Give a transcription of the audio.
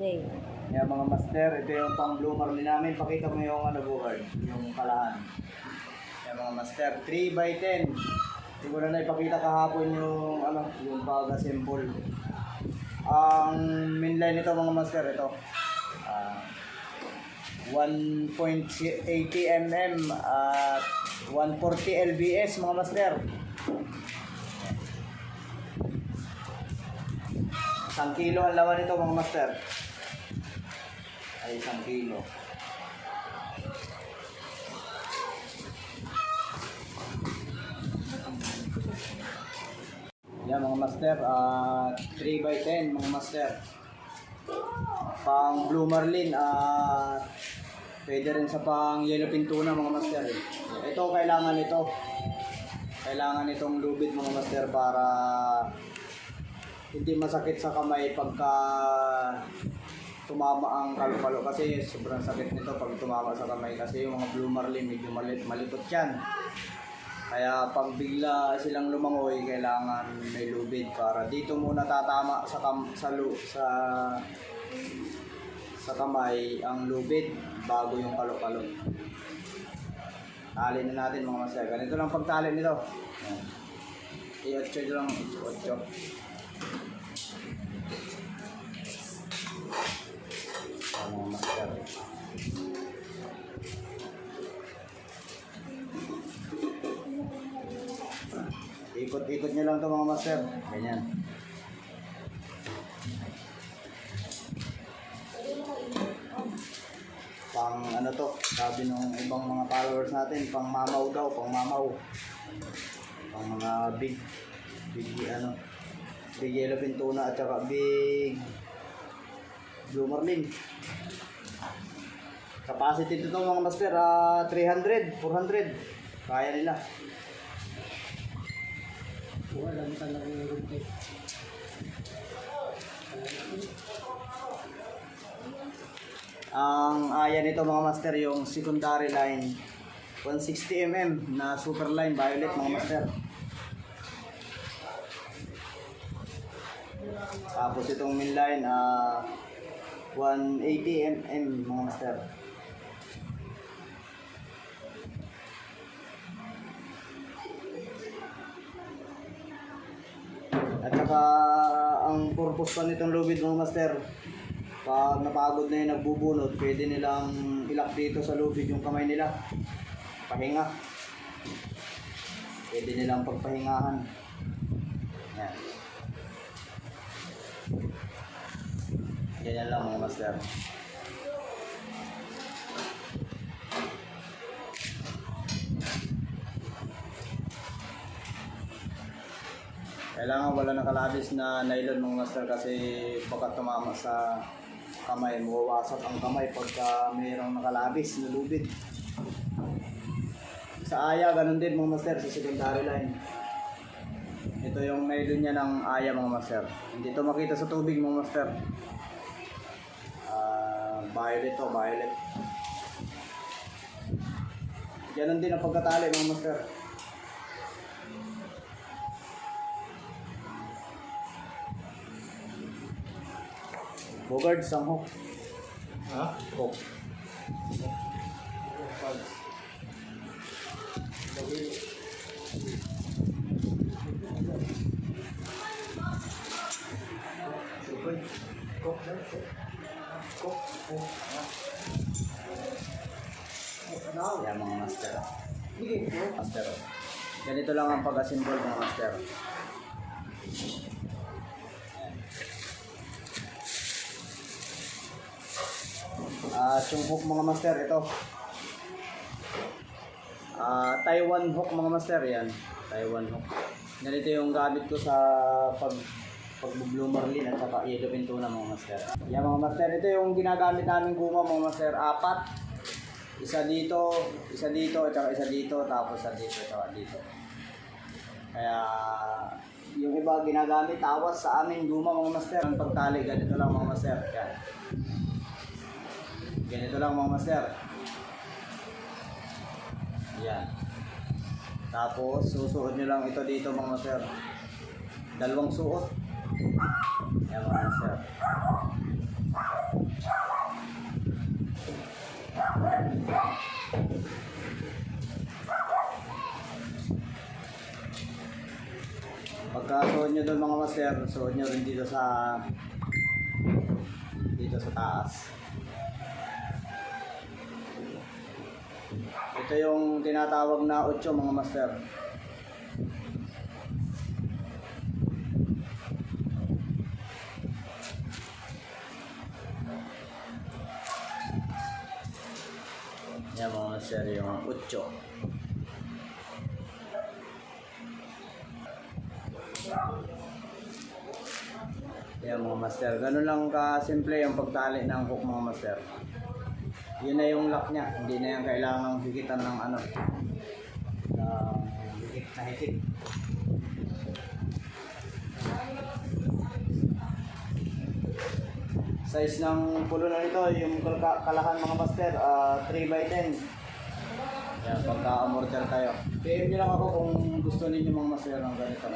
Yay. Yan mga master, ito yung pang bloomer din namin. Pakita mo yung ano bugard, yung kalahan. Yan mga master, 3 by 10. Hindi ko na naipakita kahapon yung ano, yung pag-assemble. Ang mainline nito mga master, ito. Ah, 1.80 mm at 140 lbs mga master. Isang kilo ang laman nito mga master ay isang kilo. Yan mga master, ah 3 by 10 mga master. Pang blue marlin, ah pwede rin sa pang yellow pintuna mga master. Ito kailangan ito. Kailangan itong lubid mga master para hindi masakit sa kamay pagka tumama ang kalupalo kasi sobrang sakit nito pag tumama sa kamay kasi yung mga blue marlin medyo malit malikot yan. Kaya pag bigla silang lumangoy kailangan may lubid para dito muna tatama sa kam sa lu, sa sa kamay ang lubid bago yung kalupalo. Tali na natin mga master. Ganito lang pagtali nito. I-8 lang. 8 Ikot-ikot nyo lang to mga master. Ganyan. Pang ano to, sabi nung ibang mga followers natin, pang mamaw daw, pang mamaw. Pang mga big, big ano, big yellow pintuna at saka big Blue Marlin. Capacity nito mga master, ah 300, 400. Kaya nila. Talaga yung rupit. Ang aya nito mga master, yung secondary line. 160mm na super line violet mga master. Tapos itong main line, ah 180mm mga master. At saka ang purpose pa nitong lubid mga master, pag napagod na yung nagbubunot, pwede nilang ilak dito sa lubid yung kamay nila. Pahinga. Pwede nilang pagpahingahan. Yan. Ganyan lang mga master. Kailangan wala nakalabis na nylon mga master kasi baka tumama sa kamay, mawawasak ang kamay pagka mayroong nakalabis na lubid. Sa aya, ganun din mga master sa secondary line. Ito yung nylon niya ng aya mga master. Hindi to makita sa tubig mga master. Ah, violet to, violet. Ganun din ang pagkatali mga master. Bogard, sanghok. Ha? Hook. Yan mga master. Master. Ganito lang ang pag-assemble mga master. At yung hook mga master, ito. Ah, Taiwan hook mga master, yan. Taiwan hook. Ganito yung gamit ko sa pag pag blue marlin at saka yellow pintuna mga master. Yan mga master, ito yung ginagamit namin guma mga master, apat. Isa dito, isa dito, at saka isa dito, tapos isa dito, at saka dito. Kaya yung iba ginagamit tawas sa amin guma mga master. Ang pagtali, ganito lang mga master. Yan. Ganito lang mga master. Yan. Tapos, susuot nyo lang ito dito mga master. Dalawang suot. Yan mga master. Pagkasuot nyo doon mga master, suot nyo rin dito sa dito sa taas. Ito yung tinatawag na 8 mga master. Yan mga master yung 8. Yan mga master. Ganun lang ka-simple yung pagtali ng hook mga master. Yun na yung lock niya. Hindi na yan kailangan higitan ng ano. ng higit na higit. Size ng pulo na nito, yung kalakan mga master, ah, 3 by 10. Yan, pagka-amorter tayo. PM nyo lang ako kung gusto ninyo mga master ng ganito.